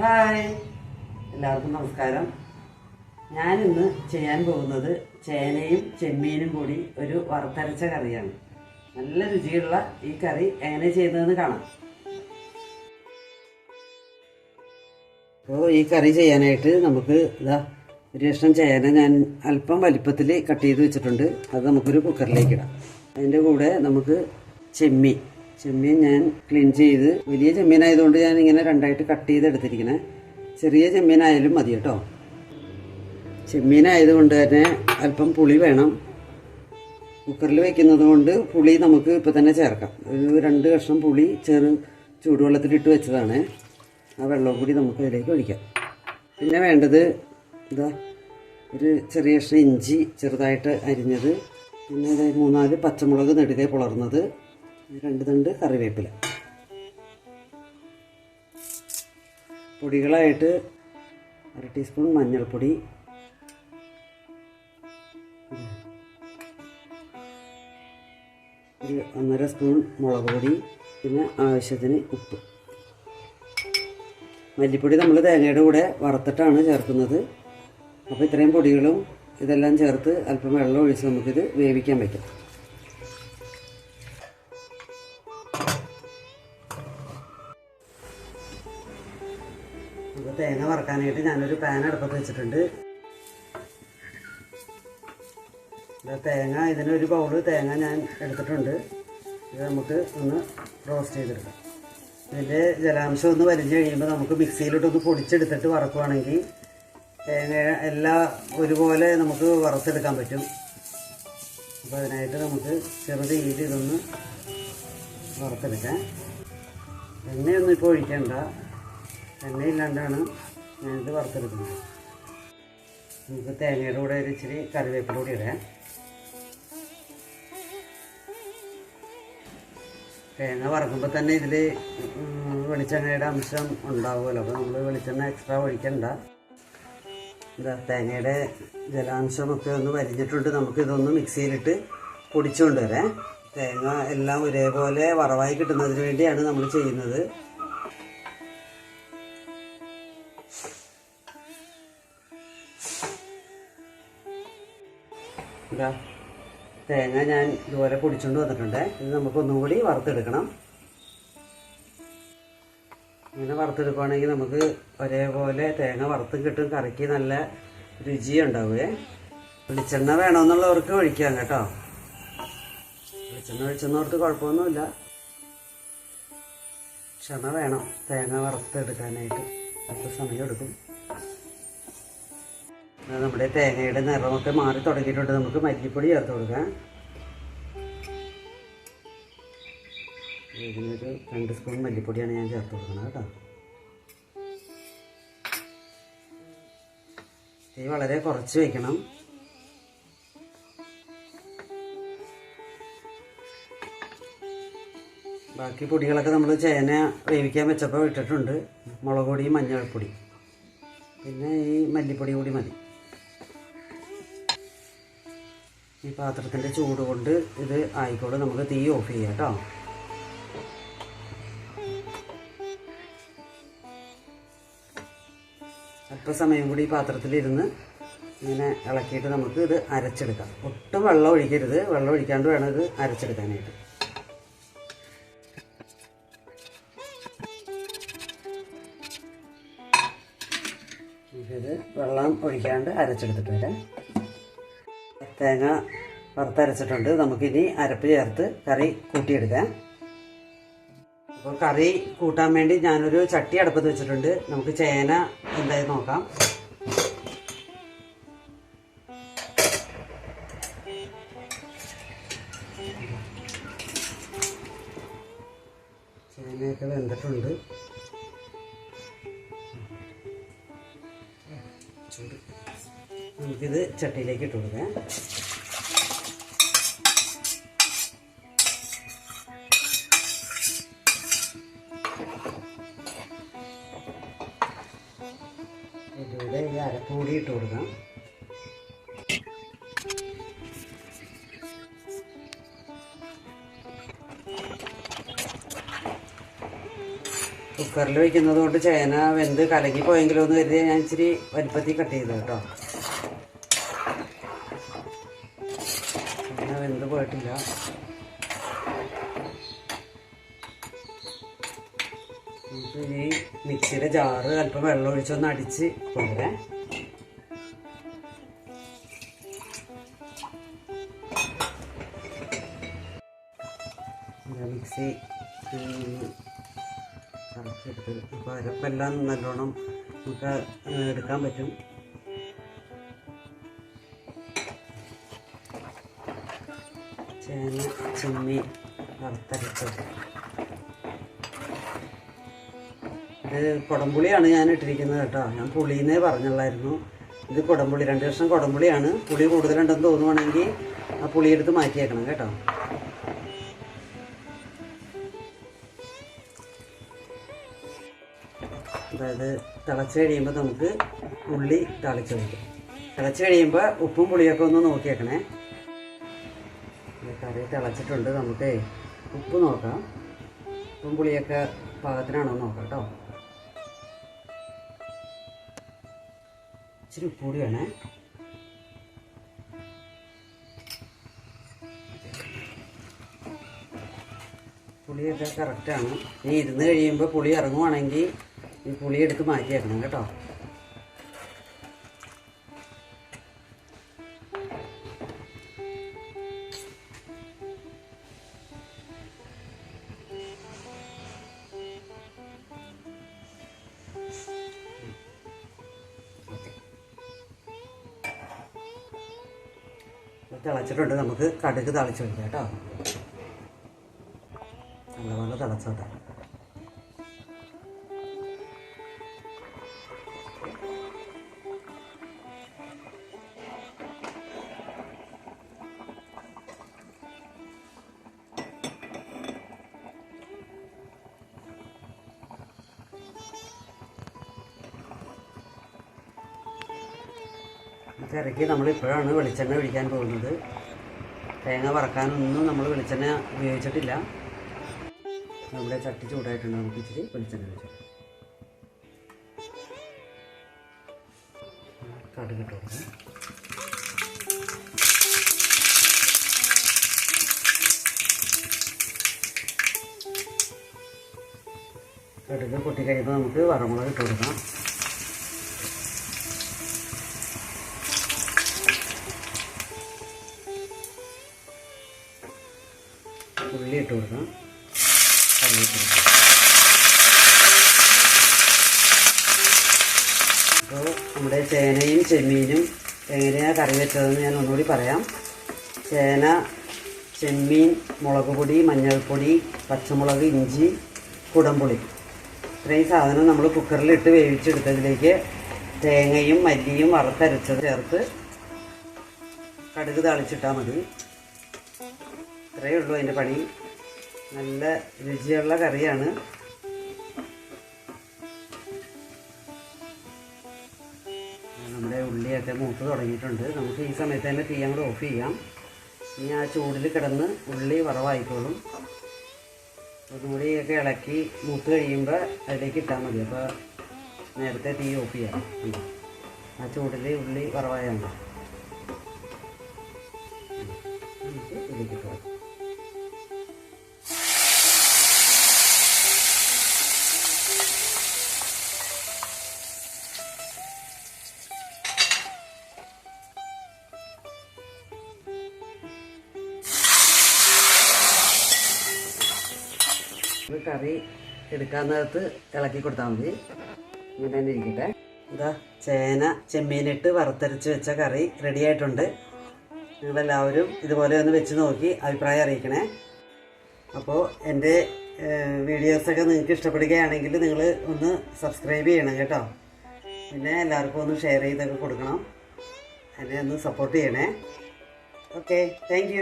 Hi. എല്ലാവർക്കും നമസ്കാരം. ഞാനിന്ന് ചെയ്യാൻ പോകുന്നത് ചേനയും ചെമ്മീനും കൂടി ഒരു വറുത്തരച്ച കറിയാണ്. നല്ല രുചിയുള്ള ഈ കറി എങ്ങനെ ചെയ്യുന്നതെന്ന് കാണാം. അപ്പോൾ ഈ കറി ചെയ്യാനായിട്ട് നമുക്ക് ഇതാ ഒരു കഷ്ണം ചേന ഞാൻ അല്പം വലിപ്പത്തിൽ കട്ട് ചെയ്ത് വെച്ചിട്ടുണ്ട്. അത് നമുക്കൊരു കുക്കറിലേക്ക് ഇടാം. അതിന്റെ കൂടെ നമുക്ക് ചെമ്മീൻ ചെമ്മീൻ ഞാൻ ക്ലീൻ ചെയ്ത് വലിയ ചെമ്മീൻ ആയതുകൊണ്ട് ഞാൻ ഇങ്ങനെ രണ്ടായിട്ട് കട്ട് ചെയ്ത് എടുത്തിരിക്കണേ ചെറിയ ചെമ്മീനായാലും മതി കേട്ടോ. ചെമ്മീനായതുകൊണ്ട് തന്നെ അല്പം പുളി വേണം. കുക്കറിൽ വെക്കുന്നത് കൊണ്ട് പുളി നമുക്ക് ഇപ്പം തന്നെ ചേർക്കാം. ഒരു രണ്ട് കഷ്ണം പുളി ചെറു ചൂടുവെള്ളത്തിലിട്ട് വെച്ചതാണ്. ആ വെള്ളം കൂടി നമുക്ക് അതിലേക്ക് ഒഴിക്കാം. പിന്നെ വേണ്ടത് ഇതാ ഒരു ചെറിയ കഷ്ണം ഇഞ്ചി ചെറുതായിട്ട് അരിഞ്ഞത്. പിന്നെ ഇത് മൂന്നാൽ പച്ചമുളക് നെടുകെ പുളർന്നത്. രണ്ട് തണ്ട് കറിവേപ്പില. പൊടികളായിട്ട് അര ടീസ്പൂൺ മഞ്ഞൾപ്പൊടി. ഒരു ഒന്നര സ്പൂൺ മുളക് പൊടി പിന്നെ ആവശ്യത്തിന് ഉപ്പ്. മല്ലിപ്പൊടി നമ്മൾ തേങ്ങയുടെ കൂടെ വറുത്തിട്ടാണ് ചേർക്കുന്നത്. അപ്പോൾ ഇത്രയും പൊടികളും ഇതെല്ലാം ചേർത്ത് അല്പം വെള്ളം ഒഴിച്ച് നമുക്കിത് വേവിക്കാൻ വയ്ക്കാം അപ്പോൾ തേങ്ങ വറക്കാനായിട്ട് ഞാനൊരു പാൻ അടുപ്പത്ത് വെച്ചിട്ടുണ്ട്. തേങ്ങ ഒരു ബൗൾ തേങ്ങ ഞാൻ എടുത്തിട്ടുണ്ട്. ഇത് നമുക്ക് ഒന്ന് റോസ്റ്റ് ചെയ്തെടുക്കാം. ഇതിന്റെ ജലാംശം ഒന്ന് വലിഞ്ഞു കഴിയുമ്പോൾ നമുക്ക് മിക്സിയിലോട്ടൊന്ന് പൊടിച്ചെടുത്തിട്ട് വറക്കുവാണെങ്കിൽ തേങ്ങ എല്ലാം ഒരുപോലെ നമുക്ക് വറുത്തെടുക്കാൻ പറ്റും. അപ്പോൾ അതിനായിട്ട് നമുക്ക് ചെറുതീയിൽ ഇതൊന്ന് വറുത്തെടുക്കാം. എണ്ണയൊന്നും ഇപ്പോൾ ഒഴിക്കണ്ട. എണ്ണയില്ലാണ്ടാണ് ഞാനിത് വറുത്തെടുക്കുന്നത്. നമുക്ക് തേങ്ങയുടെ കൂടെ ഒരു ഇച്ചിരി കറിവേപ്പില കൂടി ഇടാം. തേങ്ങ വറക്കുമ്പോൾ തന്നെ ഇതിൽ വെളിച്ചെണ്ണയുടെ അംശം ഉണ്ടാവുമല്ലോ. അപ്പോൾ നമ്മൾ വെളിച്ചെണ്ണ എക്സ്ട്രാ ഒഴിക്കണ്ട. എന്താ തേങ്ങയുടെ ജലാംശമൊക്കെ ഒന്ന് വലിഞ്ഞിട്ടുണ്ട് നമുക്ക് ഇതൊന്ന് മിക്സിയിലിട്ട് പൊടിച്ചുകൊണ്ട് വരാം. തേങ്ങ എല്ലാം ഒരേപോലെ വറവായി കിട്ടുന്നതിന് വേണ്ടിയാണ് നമ്മൾ ചെയ്യുന്നത്. ഇതാ തേങ്ങ ഞാൻ ഇതുപോലെ പൊടിച്ചുകൊണ്ട് വന്നിട്ടുണ്ട്. ഇത് നമുക്ക് കൂടി വറുത്തെടുക്കണം. ഇങ്ങനെ വറുത്തെടുക്കുകയാണെങ്കിൽ നമുക്ക് ഒരേപോലെ തേങ്ങ വറുത്തും കിട്ടും. കറിക്ക് നല്ല രുചി ഉണ്ടാവുകയെ വെളിച്ചെണ്ണ വേണമെന്നുള്ളവർക്ക് ഒഴിക്കാം കേട്ടോ. വെളിച്ചെണ്ണ ഒഴിച്ചെന്നവർക്ക് കുഴപ്പമൊന്നുമില്ല. ക്ഷമ വേണം തേങ്ങ വറുത്തെടുക്കാനായിട്ട്. അപ്പോൾ സമയമെടുക്കും. അത് നമ്മുടെ തേങ്ങയുടെ നിറമൊക്കെ മാറി തുടങ്ങിയിട്ടുണ്ട്. നമുക്ക് മല്ലിപ്പൊടി ചേർത്ത് കൊടുക്കാം. ഇതിനൊരു രണ്ട് സ്പൂൺ മല്ലിപ്പൊടിയാണ് ഞാൻ ചേർത്ത് കൊടുക്കുന്നത് കേട്ടോ. തീ വളരെ കുറച്ച് വയ്ക്കണം ബാക്കി പൊടികളൊക്കെ നമ്മൾ ചേന വേവിക്കാൻ വെച്ചപ്പോൾ ഇട്ടിട്ടുണ്ട്. മുളക് പൊടി മഞ്ഞൾപ്പൊടി. പിന്നെ ഈ മല്ലിപ്പൊടി കൂടി മതി. ഈ പാത്രത്തിന്റെ ചൂട് കൊണ്ട് ഇത് ആയിക്കോളും നമുക്ക് തീ ഓഫ് ചെയ്യാം കേട്ടോ. അല്പസമയം കൂടി ഈ പാത്രത്തിലിരുന്ന് ഇങ്ങനെ ഇളക്കിയിട്ട് നമുക്ക് ഇത് അരച്ചെടുക്കാം. ഒട്ടും വെള്ളം ഒഴിക്കരുത്. വെള്ളം ഒഴിക്കാണ്ട് വേണം ഇത് അരച്ചെടുക്കാനായിട്ട്. വെള്ളം ഒഴിക്കാണ്ട് അരച്ചെടുത്തിട്ട് വരാം. തേങ്ങ വറുത്തരച്ചിട്ടുണ്ട്. നമുക്കിനി അരപ്പ് ചേർത്ത് കറി കൂട്ടിയെടുക്കാം. അപ്പോൾ കറി കൂട്ടാൻ വേണ്ടി ഞാനൊരു ചട്ടി അടുപ്പത്ത് വെച്ചിട്ടുണ്ട്. നമുക്ക് ചേന എന്തായി നോക്കാം. ചേനയൊക്കെ വെന്തിട്ടുണ്ട്. ചൂട് നമുക്കിത് ചട്ടിയിലേക്ക് ഇട്ട് കൊടുക്കാം. ഇതിലൂടെ ഈ അരപ്പൂടി ഇട്ട് കൊടുക്കാം. കുക്കറിൽ വെക്കുന്നത് കൊണ്ട് ചേന വെന്ത് കലങ്ങി പോയെങ്കിലോ എന്ന് ഞാൻ ഇച്ചിരി വലിപ്പത്തിൽ കട്ട് ചെയ്തു കേട്ടോ. ഈ മിക്സിയുടെ ജാറ് അല്പം വെള്ളം ഒഴിച്ചൊന്ന് അടിച്ച് കൊണ്ടുവരാം. മിക്സി. കറക്കിയെടുത്ത് അപ്പോൾ അരപ്പെല്ലാം നല്ലോണം നമുക്ക് എടുക്കാൻ പറ്റും. ചേന ചെമ്മി വറുത്തരച്ചത് ഇത് കുടംപുളിയാണ് ഞാൻ ഇട്ടിരിക്കുന്നത് കേട്ടോ. ഞാൻ പുളിന്നേ പറഞ്ഞുള്ളായിരുന്നു. ഇത് കുടംപുളി രണ്ട് കഷ്ണം കുടംപുളിയാണ്. പുളി കൂടുതലുണ്ടെന്ന് തോന്നുവാണെങ്കിൽ ആ പുളിയെടുത്ത് മാറ്റിയേക്കണം കേട്ടോ. അതായത് തിളച്ച് കഴിയുമ്പോൾ നമുക്ക് ഉള്ളി തിളച്ച് വയ്ക്കും തിളച്ച് കഴിയുമ്പോൾ ഉപ്പും പുളിയൊക്കെ ഒന്ന് നോക്കിയേക്കണേ. കറി തിളച്ചിട്ടുണ്ട്. നമുക്ക് ഉപ്പ് നോക്കാം. ഉപ്പും പുളിയൊക്കെ പാകത്തിനാണോ നോക്കാം കേട്ടോ. ഇച്ചിരി ഉപ്പ് കൂടി വേണേ. പുളിയൊക്കെ കറക്റ്റാണ് ഇനി ഇരുന്ന് കഴിയുമ്പോൾ പുളി ഇറങ്ങുവാണെങ്കിൽ ഈ പുളി എടുത്ത് മാറ്റിയേക്കണം കേട്ടോ. തിളച്ചിട്ടുണ്ട്. നമുക്ക് കടുക് തിളച്ച് വയ്ക്കാം കേട്ടോ. നല്ലപോലെ തിളച്ചോട്ടെ. കറിക്ക് നമ്മൾ ഇപ്പോഴാണ് വെളിച്ചെണ്ണ ഒഴിക്കാൻ പോകുന്നത്. തേങ്ങ വറക്കാനൊന്നും നമ്മൾ വെളിച്ചെണ്ണ ഉപയോഗിച്ചിട്ടില്ല. നമ്മുടെ ചട്ടി ചൂടായിട്ടുണ്ട്. നമുക്ക് ഇച്ചിരി വെളിച്ചെണ്ണ ഒഴിച്ചു കടുക് ഇട്ട് കൊടുക്കാം. കടുക് പൊട്ടി കഴിയുമ്പോൾ നമുക്ക് വറമുളക് ഇട്ട് കൊടുക്കാം. ഉള്ളി ഇട്ട് കൊടുക്കാം കറിവേപ്പില അപ്പോൾ നമ്മുടെ ചേനയും ചെമ്മീനും എങ്ങനെയാണ് കറി വെച്ചതെന്ന് ഞാൻ ഒന്നുകൂടി പറയാം. ചേന ചെമ്മീൻ മുളക് പൊടി മഞ്ഞൾപ്പൊടി പച്ചമുളക് ഇഞ്ചി കുടംപുളി. ഇത്രയും സാധനം നമ്മൾ കുക്കറിലിട്ട് വേവിച്ചെടുത്തതിലേക്ക് തേങ്ങയും മല്ലിയും വറുത്തരച്ചത് ചേർത്ത് കടുക് താളിച്ചിട്ടാൽ മതി. ഇത്രയേ ഉള്ളൂ അതിന്റെ പണി. നല്ല രുചിയുള്ള കറിയാണ്. നമ്മുടെ ഉള്ളിയൊക്കെ മൂത്ത് തുടങ്ങിയിട്ടുണ്ട്. നമുക്ക് ഈ സമയത്ത് തന്നെ തീ അങ്ങോട്ട് ഓഫ് ചെയ്യാം. ഇനി ആ ചൂടിൽ കിടന്ന് ഉള്ളി വറവായിക്കോളും. ഒന്നുകൂടിയൊക്കെ ഇളക്കി മൂത്ത് കഴിയുമ്പോൾ അതിലേക്ക് ഇട്ടാൽ മതി. അപ്പോൾ നേരത്തെ തീ ഓഫ് ചെയ്യാം. ആ ചൂടിൽ ഉള്ളി വറവായാണ് നമുക്ക് ഇതിലേക്ക് ഇട്ട് കറി എടുക്കാൻ നേരത്ത് ഇളക്കി കൊടുത്താൽ മതി. ഇങ്ങനെ തന്നെ ഇരിക്കട്ടെ. ഇതാ ചേന ചെമ്മീനിട്ട് വറുത്തരച്ച് വെച്ച കറി റെഡി ആയിട്ടുണ്ട്. നിങ്ങളെല്ലാവരും ഇതുപോലെ ഒന്ന് വെച്ച് നോക്കി അഭിപ്രായം അറിയിക്കണേ. അപ്പോൾ എന്റെ വീഡിയോസൊക്കെ നിങ്ങൾക്ക് ഇഷ്ടപ്പെടുകയാണെങ്കിൽ നിങ്ങൾ ഒന്ന് സബ്സ്ക്രൈബ് ചെയ്യണം കേട്ടോ. പിന്നെ എല്ലാവർക്കും ഒന്ന് ഷെയർ ചെയ്തൊക്കെ കൊടുക്കണം. എന്നെ ഒന്ന് സപ്പോർട്ട് ചെയ്യണേ. Okay thank